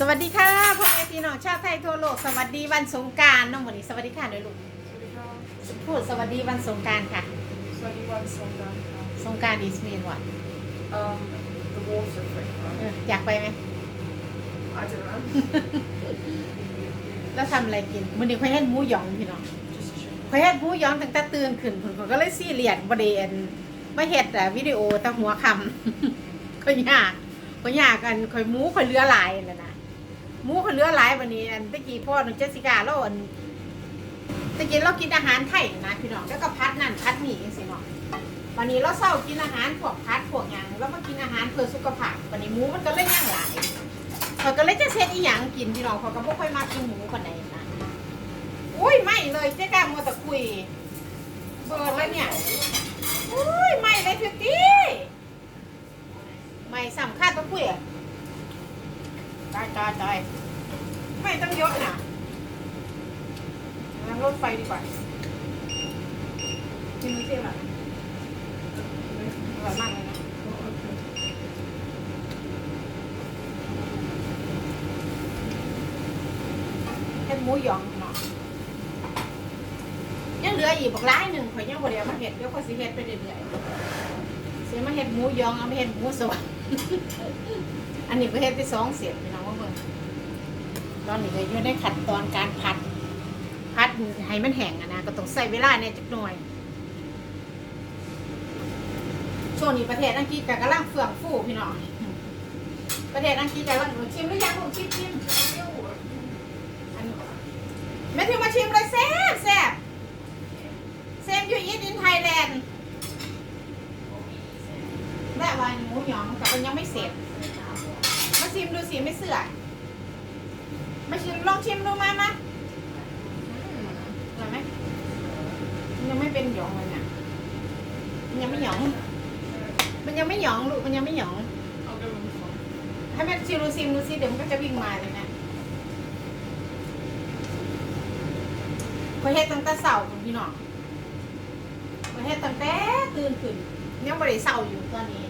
สวัสดีค่ะพ่อแม่พี่น้องชาวไทยทั่วโลกสวัสดีวันสงกรารน้องหมดนี้สวัสดีค่ะด้วยลูกสวัสดีครับพูดสวัสดีวันสงกรารค่ะ สวัสดีวันสงกรานต์ครับ สงกรารดิสมีนวัน um the water thing right อยากไปไหม I don't know แล้วทำอะไรกินมันนี้ค่อยเห็นหมูหยองพี่น้อง just chill ค่อยเห็นหมูหยองตั้งแต่ตื่นขึ้นผมก็เลยซีเรียสประเด็นมาเห็ดแต่วิดีโอแต่หัวคำค่อยยากค่อยยากกันค่อยหมูค่อยเรือหลายนั่นนะ หมูค่อยเรือหลายวันนี้อันตะกี้พ่อหนูเจสสิก้าแล้วอันตะกี้เรากินอาหารไทยนะพี่น้องแล้วก็พัดนั่นพัดนี่สิเนาะวันนี้เราเศร้ากินอาหารพวกพัดพวกหยังแล้วมากินอาหารเพื่อสุขภาพวันนี้หมูมันก็เลยย่างหลายเขาก็เลยจะเซตอีหยังกินพี่น้องเขาก็บ่ค่อยมากินหมูคนไหนนะอุ้ยไม่เลยเจ๊ก้ามัวแต่คุยเบิร์ดแล้วเนี่ยอุ้ยไม่เลยพี่ตี้ไม่สำคัญต้องคุยอะตายตายตาย ไม่ต้องเยกนะนั่งรถไฟดีกว่ากินไม่ใช่หรออร่อยมากเลยนะเห็ดหมูหยองเนาะยังเหลืออีกบักร้ายหนึ่งข่อยยังบ่ได้เอามาเห็ดเดี๋ยวข่อยสิเห็ดไปเรื่อยๆสิมาเห็ดหมูหยองเอามาเห็ดหมูสวรรค์อันนี้ก็เห็ดไปสองเสียบน้องว่าเบิ่ง ตอนนี้ก็อยู่ในขั้นตอนการผัด ผัดให้มันแห้งอะนะก็ต้องใส่เวลาในจักหน่อย ช่วงนี้ประเทศอังกฤษก็กำลังเฟื่องฟูพี่น้อง ประเทศอังกฤษกำลังชิมหรือยังลูกชิมชิมแม่ทิวมาชิมเลยแซ่บแซ่บเซมอยู่อีทอินไทยแลนด์แม่วันหมูหยองแต่มันยังไม่เสร็จ มาชิมดูสิไม่เสื่อ มาชิมลองชิมดูมามาอืมอร่อยไหมยังไม่เป็นหยองเลยเนี่ยมันยังไม่หยอง มันยังไม่หยองลูกมันยังไม่หยองให้แม่ชิมดูซิมดูซิเดี๋ยวมันก็จะวิ่งมาเลยนะพอเฮ็ดตั้งแต่เสาร์พี่น้องพอเฮ็ดตั้งแต่ตื่นขึ้นยังบริเสาอยู่ตอนนี้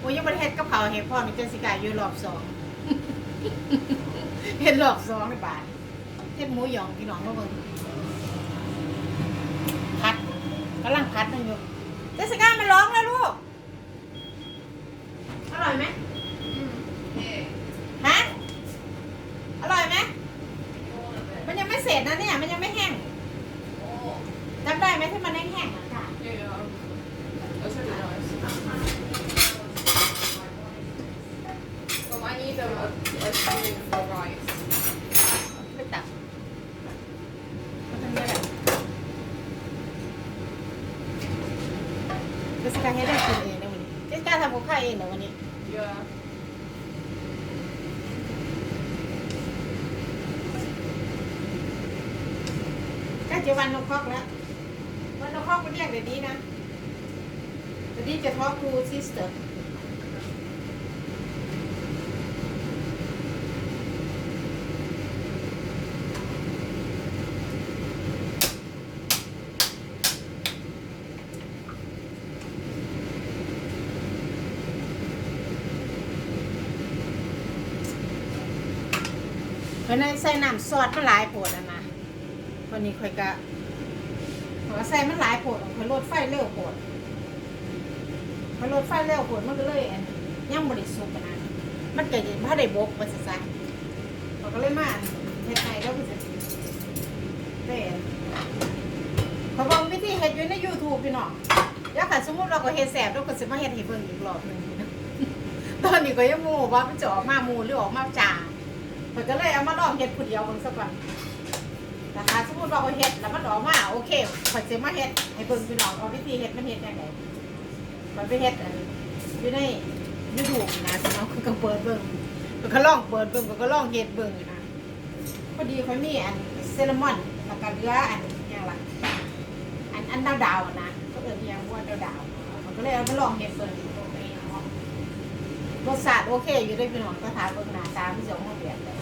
โอ้ยยังบริเฮ็ดกะเพราเฮ็ดพ่อมีเจสิกาอยู่รอบสอง เฮ็ดรอบสองในบาทเฮ็ดหมูหยองพี่น้องมาเบิ่งพัดกำลังพัดนั่นอยู่เจสิก้ามันร้องแล้วลูก อร่อยไหมฮะ อร่อยไหม มันยังไม่เสร็จนะเนี่ย มันยังไม่แห้งจำได้ไหมที่มันแห้งๆอะค่ะ Yeah, yeah. um, That's really nice. Well, I need a, a, a spoon for rice. ไปตักมันทำได้แหละเจสสิก้าให้ได้กินเองนะวันนี้เจสสิก้า ทำกับข้าวเองเหรอวันนี้ Yeah. ก็จะวันนกคอกแล้ว วันนกคอกมันเรียกแบบนี้นะเดี๋ยวนี้จะทอครูซิสเตอร์ พราะนั้นใส่น้ำซอสมันหลายปวดอะนะวันนี้ค่อยกะขอใส่มันหลายปวดค่อยลดไฟเร็วปวดค่อยลดไฟเร็วปวดมันก็เลยอันยังบริสุทธิ์นะมันเกิดจากถ้าได้บกมันจะซักเขาก็เลยมาเฮ็ดไงแล้วมันจะได้อันเขาบอกวิธีเฮ็ดอยู่ใน YouTube พี่น้องแล้วค่ะสมมติเราก็เฮ็ดแสบเราก็สิมาเฮ็ดให้เบิ่งอีกรอบหนึงพี่น้องตอนนี้ก็ยังโมว่ามันจะออกมามูหรือออกมาจ่า เพิ่นก็เลยเอามาลองเฮ็ดผู้เดียวเบิ่งซะก่อนแต่ถ้าสมมติว่าเอาเฮ็ดแล้วมันออกมาโอเคเพิ่นสิมาเฮ็ดให้เบิ่งพี่น้องว่าวิธีเฮ็ดมันเฮ็ดจังไดมันไปเฮ็ดอันอยู่ใน YouTube นะพี่น้องก็เปิดเบิ่งเพิ่นก็ลองเปิดเบิ่งเพิ่นก็ลองเฮ็ดเบิ่งอยู่นะพอดีเขามีอันเซลมอนแล้วก็เหลืออันหยังล่ะอันอันดาวๆอะนะก็เอิ้นอิหยังว่าดาวๆมันก็เลยเอามาลองเฮ็ดเบิ่ง รสชาติโอเค อยู่ด้วยพี่น้องก็ทานเบิ่งหน้าตาพี่สองมาเบียนเลย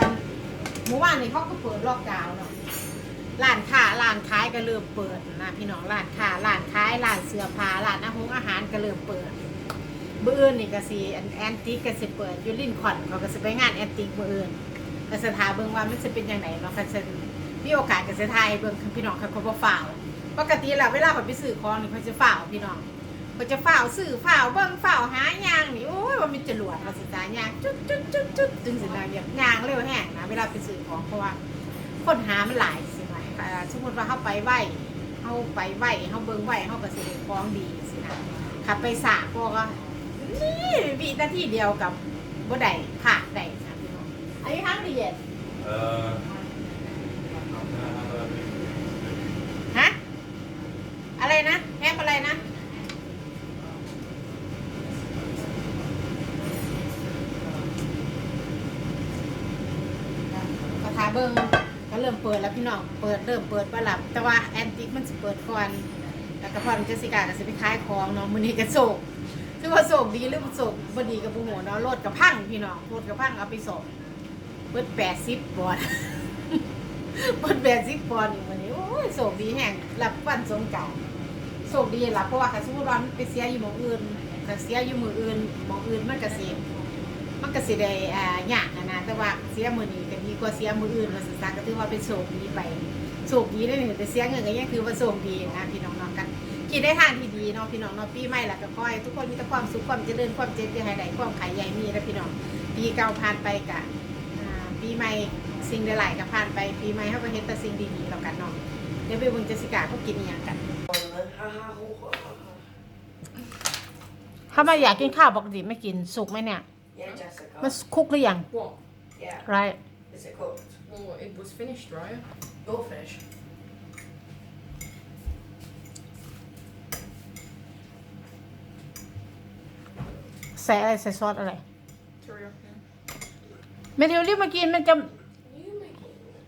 อันเมื่อวานนี้เขาก็เปิดล็อกดาวน์เนาะร้านค้าร้านขายก็เริ่มเปิดนะพี่น้องร้านค้าร้านขายร้านเสื้อผ้าร้านอาหารอาหารก็เริ่มเปิดมื้ออื่นนี่ก็สิแอนติกก็สิเปิดยู่ลินคอนเขาก็สิไปงานแอนติกมื้ออื่นก็สิทาเบิ่งว่ามันสิเป็นจังไดเนาะก็สิมีโอกาสก็สิทายให้เบิ่งพี่น้องค่ะเขาบ่ฟ้าวปกติแล้วเวลาเขาไปซื้อของนี่เขาจะฟ้าวพี่น้อง เขาจะฟ้าวซื้อฟ้าวเบิ่งฟ้าวหายางนี่โอ้ยว่ามีจรวดว่าสิตายางจุดจุดจุดจุดจึงสินะแบบยางเร็วแห้งนะเวลาไปซื้อของเพราะว่าคนหามันหลายสิไหมอ่าสมมติว่าเขาไปไหวเขาไปไหวเขาเบิ่งไหวเขาก็สิได้ของดีสินะขับไปสากพวกก็นี่วินาทีเดียวกับบ่ได้ผ่าได้นะพี่น้องอายุทั้งเรียน Uh, ฮะอะไรนะแฮมอะไรนะ กระทา เบิ้งก็เริ่มเปิดแล้วพี่น้องเปิดเริ่มเปิดประหลับ แต่ว่าแอนติกมันสิเปิดก่อนแล้วก็พอมันจะสิกาก็สิไปขายของเนาะมื้อนี้ก็โศกคือว่าโศกดีหรือบ่โศกบ่ดีกับบ่ฮู้เนาะรถกับพังพี่น้องรถกับพังเอาไปส่งเบิด80บาทเบิด80บาทนี่มื้อนี้โอ้ยโศกดีแฮงรับวันสงกรานต์โศกดีหล่ะเพราะว่าถ้าสมมุติว่ามันไปเสียอยู่หม้องอื่นถ้าเสียอยู่มื้ออื่นหม้องอื่นมันก็สิ มันก็สิได้อ่ายากนะนะแต่ว่าเสียมือนี้ก็ดีกว่าเสียมืออื่นว่าสิซะก็ถือว่าเป็นโชคดีไปโชคดีได้หนึ่งแต่เสียเงินก็ยังคือว่าโชคดีนะพี่น้องๆกันคิดได้ทางที่ดีเนาะพี่น้องเนาะปีใหม่แล้วก็ขอให้ทุกคนมีแต่ความสุขความเจริญความเจริญให้ได้ความขายใหญ่มีนะพี่น้องปีเก่าผ่านไปกะอ่าปีใหม่สิ่งใดๆก็ผ่านไปปีใหม่เขาก็เฮ็ดแต่สิ่งดีๆแล้วกันเนาะเดี๋ยวไปเบิ่งเจสสิกาเขากินอหย่างกันถ้ามาอยากกินข้าวปกติไม่กินสุกไหมเนี่ย Yeah, Jessica. มันคุกหรือยัง What? Yeah. right Is it cooked? Well, it was finished, right? Your fish. ใส่อะไรใส่ซอสอะไร Teriyaki. เมทิวรีบมากินมันจะ You making it?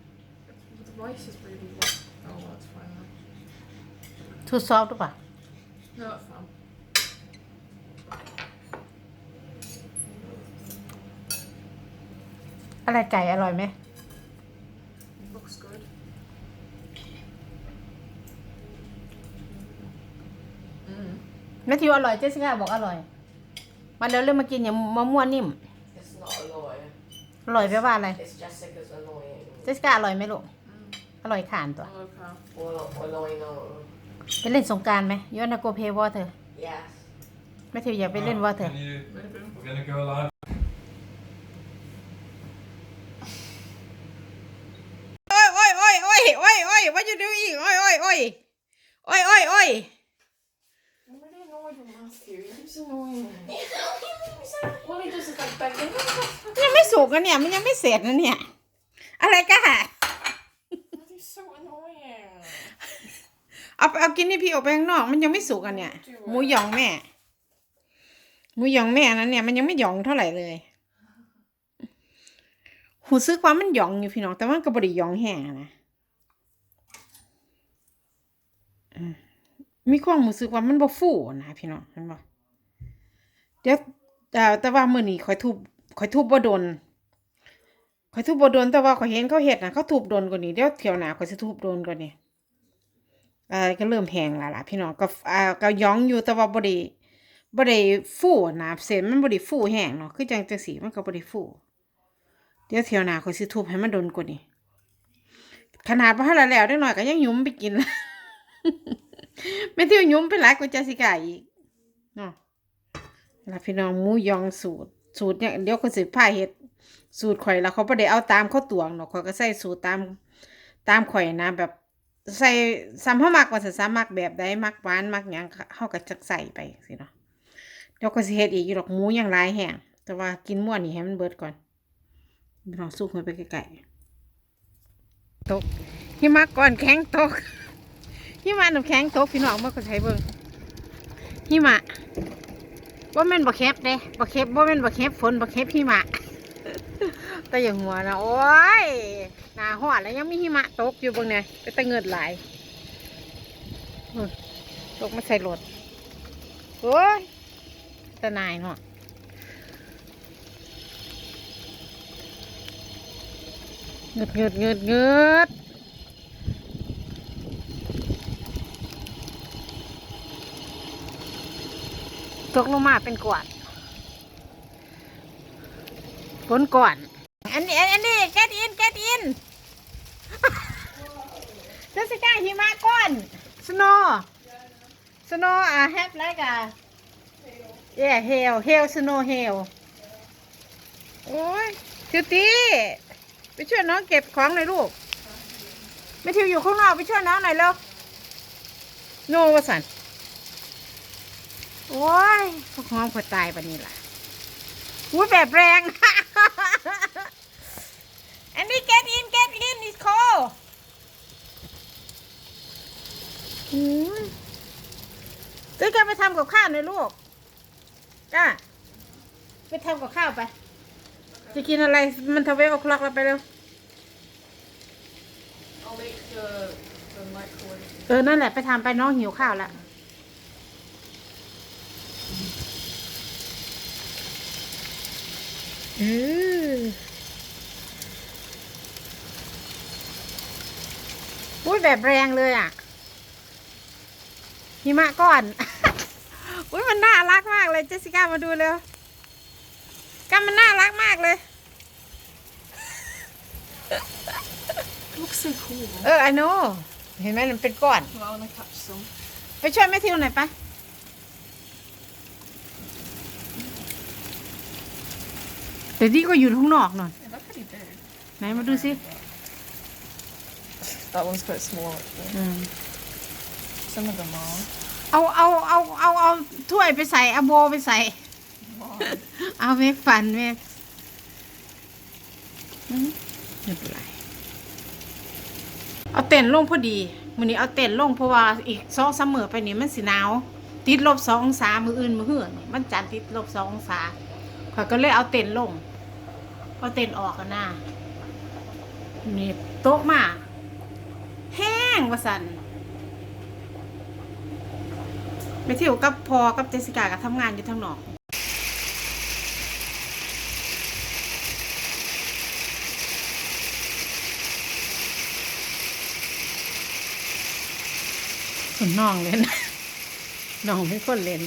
The rice is really wet. Oh, that's fine. then. ทูซอสหรือเปล่า No, that's fine. อะไรไก่อร่อยไหม Looks good. อืมเมทิวอร่อยเจสสิก้าบอกอร่อย มาเร็วเร็วมากินอย่างมะม่วงนิ่ม It's not annoying. อร่อยแปลว่าอะไร It's Jessica's annoying. เจสสิก้าอร่อยไหมลูก อร่อยขานตัว Oh, okay. Or not annoying. No. ไปเล่นสงกรารไหมยูนาโกเพวอเธอ Yes. เมทิวอยากไปเล่นวอเธอ Can you, Maybe. we're gonna go live. โอ้ยโอ้ยโอ้ยโอ้ย โอ้ยโอ้ย what you doing โอ้ยโอ้ยโอ้ยโอ้ยโอ้ยโอ้ย I'm really annoyed with Matthew. He's annoying. well, he does is like begging. ยังไม่สุกนะเนี่ย มันยังไม่เสร็จนะเนี่ย อะไรกัน He's so annoying. เอาไปเอากินนี่พี่ออกไปข้างนอก มันยังไม่สุกอันเนี่ยหมูหยองแม่หมูหยองแม่นั้นเนี่ยมันยังไม่หยองเท่าไหร่เลยหูซื้อความมันหยองอยู่พี่น้องแต่มันก็บริหยองแห้งอะนะอื มีความรู้สึกว่ามันบ่ฟูนะพี่น้องเห็นบ่เดี๋ยวแต่แต่ว่ามื้อนี้ข่อยทุบข่อยทุบบ่โดนข่อยทุบบ่โดนแต่ว่าข่อยเห็นเขาเฮ็ดนะเขาทุบโดนกว่านี้เดี๋ยวเที่ยวหน้าข่อยสิทุบโดนกว่านี้เอ่อก็เริ่มแห้งแล้วล่ะพี่น้องก็อ่าก็ย้องอยู่แต่ว่าบ่ได้บ่ได้ฟูนะเส้นมันบ่ได้ฟูแห้งเนาะคือจังจังสีมันก็บ่ได้ฟูเดี๋ยวเที่ยวหน้าข่อยสิทุบให้มันโดนกว่านี้ขนาดบ่ทันแล้วเด็กน้อยก็ยังยุมไปกิน แม่เที่ยวยุ่มไปหลายกว่าจสิกาอีกเนาะล่ะพี่น้องหมูยองสูตร สูตรเนี่ยเดี๋ยวก็สิพาเฮ็ด สูตรข่อยแล้วเขาบ่ได้เอาตามเขาตวงเนาะข่อยก็ใส่สูตรตามตามข่อยนะแบบใส่ซ้ำเฮามักว่าสิซ้ำมักแบบใดมักหวานมักหยังเฮาก็จักใส่ไปสิเนาะเดี๋ยวก็สิเฮ็ดอีกอยู่ดอกหมูอยังหลายแห้งแต่ว่ากินม่วนนี่ให้มันเบิดก่อนพี่น้องสุกมันไปไกลๆตกหิมะก่อนแข็งตก หิมะน้ำแข็งตกพี่น้องมาก็ใช้เบิ่งหิมะบ่แม่นบ่แคบเด้บ่แคบบ่แม่นบ่แคบฝนบ่แคบหิมะแต่อย่างหัวนะโอ้ยหนาหอดแล้วยังมีหิมะตกอยู่เบางเนี่ยไปตะเงิดหลายตกมาใส่รถโอ้ยตะนายเนาะเงืดเงืดเงืดเงืด ตกลงมาเป็นกวาดฝนก่อน อันนี้อันนี้ get in get in เจสสิก้าหิมะก้อน snow snow อะ have like a yeah hail hail snow hail โอ้ยทิวตี้ไปช่วยน้องเก็บของหน่อยลูกไม่ทิวอยู่ข้างนอกไปช่วยน้องหน่อยเร็วโนวสัน โอ้ยพวกน้องคนตายปะนี่ล่ะอุ้ยแบบแรง อันนี้ get in get in it's cold อืมเจ๊แกไปทำกับข้าวหน่อยลูกจ้าไปทำกับข้าวไป จะกินอะไรมันทเวลคล็อกเราไปเร็ว I'll make the, the microwave. เออ นั่นแหละไปทำไปน้องหิวข้าวแล้ว เอออุ้ยแบบแรงเลยอะหิมะก้อน อุ้ยมันน่ารักมากเลยเจสสิก้ามาดูเร็วกันมันน่ารักมากเลย Looks so cool. เออไอโนเห็นไหมมันเป็นก้อน Well, I want to catch some. ไปช่วยแม่ทิวหน่อยปะ แต่นี่ก็อยู่ข้างนอกหน่อย Yeah, they're pretty big. ไหนมาดูสิ That one's quite small, actually. อืม Some of them are. เอาเอาเอาเอาเอาถ้วยไปใส่เอาโบไปใส่ เอาเมกฟันเมกอืมไม่เป็นไรเอาเต็นท์ลงพอดีมือนี้เอาเต็นท์ลงเพราะว่าอีกสองสามมือไปนี่มันสิหนาว ติดลบสององศามืออื่นมือเหือนมันจันทร์ติดลบสององศาข่อยก็เลยเอาเต็นท์ลง เอเต็นออกกันหน้านี่โต๊ะมากแห้งว่าสันไปเที่ยวกับพอกับเจสิกากับทำงานอยู่ทางนอกคนน้องเล่นน้องเป็นคนเล่น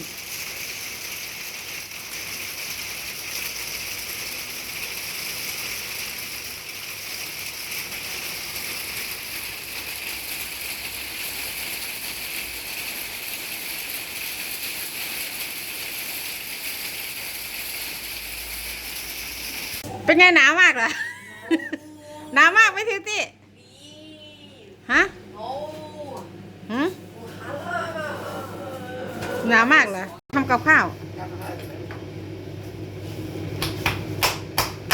เป็นไงหนาวมากเหรอ หนาวมากไหมทิวตี้ฮะ Oh! หืมหนาวมากเหรอทำกับข้าว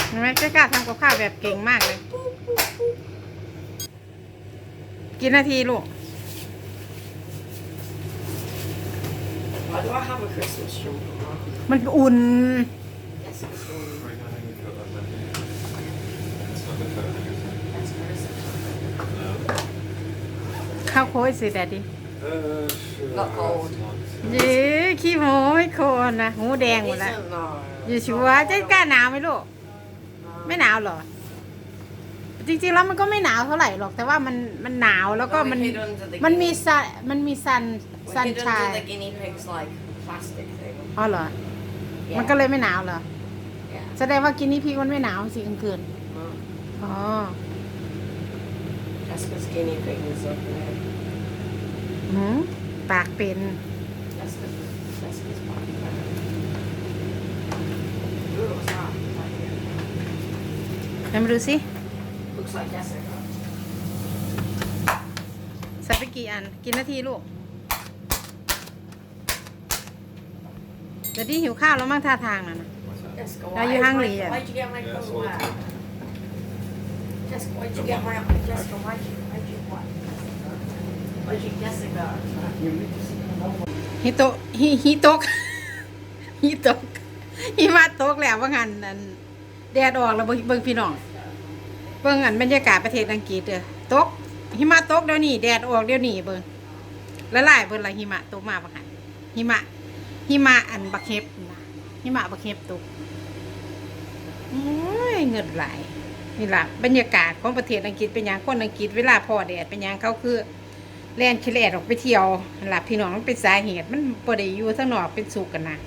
เห็นไหมเจ๊กล้าทำกับข้าวแบบเก่งมากเลย กี่นาทีลูก Why do I have a Christmas tree? มันอุ่น Yes, it's all Right now, I think you've got that many. It's not the third, is it? that's Christmas. No. ข้าวโค้ยสิแดดดิ Uh, sure, Not cold. it's not. เย้ขี้โม้ไม่โคนนะหูแดงหมดล้ว Isn't though. อยู่ชัวร์จ๊กล้าหนาวไหมลูก ไม่หนาวเหรอ จริงๆแล้วมันก็ไม่หนาวเท่าไหร่หรอก แต่ว่ามันมันหนาวแล้วก็มัน Well, we hid under the มันมีซันมันมีซัน we ซัน hid ชาย under the guinea pig's like plastic thing. อ๋อเหรอ มันก็เลยไม่หนาวเหรอ Yeah. แสดงว่ากินนี่พี่มันไม่หนาวสิกลางคืน Mm. อ๋อ Jessica's guinea pig is up there. หืมปากเป็น Jessica's, Jessica's body there. Ooh, what's that? Right here. ไหนมาดูสิ Looks like Jessica. ใส่ไปกี่อัน กินนาทีลูก เดี๋ยวนี้หิวข้าวแล้วมั่งท่าทางน่ะนะ What's that? Jessica, Are why, you is hungry my, yet? why'd you get my Yeah, clothes sort wet? Just why'd you Don't get my mind. Jessica, why'd you why'd you what? Why'd you Jessica? ฮิโตะฮิฮิโตก ฮิโตกหิมะตกแล้วว่างันนั่นแดดออกแล้วเบิ่งเบิ่งพี่น้องเบิ่งอันบรรยากาศประเทศอังกฤษเด้อตกหิมะตกเดี๋ยวนี้แดดออกเดี๋ยวนี้เบิ่งละลายเบิ่งละหิมะตกมาบักหันหิมะหิมะอันบักเฮ็บนะหิมะบักเฮ็บตกโอ้ยเงินไหลาย นี่ล่ะบรรยากาศของประเทศอังกฤษเป็นอย่างคนอังกฤษเวลาพอแดดเป็นอย่างเขาคือแล่นขี้แลดออกไปเที่ยวหลับพี่น้องมันเป็นสาเหตุมันบ่ได้อยู่ข้งนอกเป็นสุกกันนะ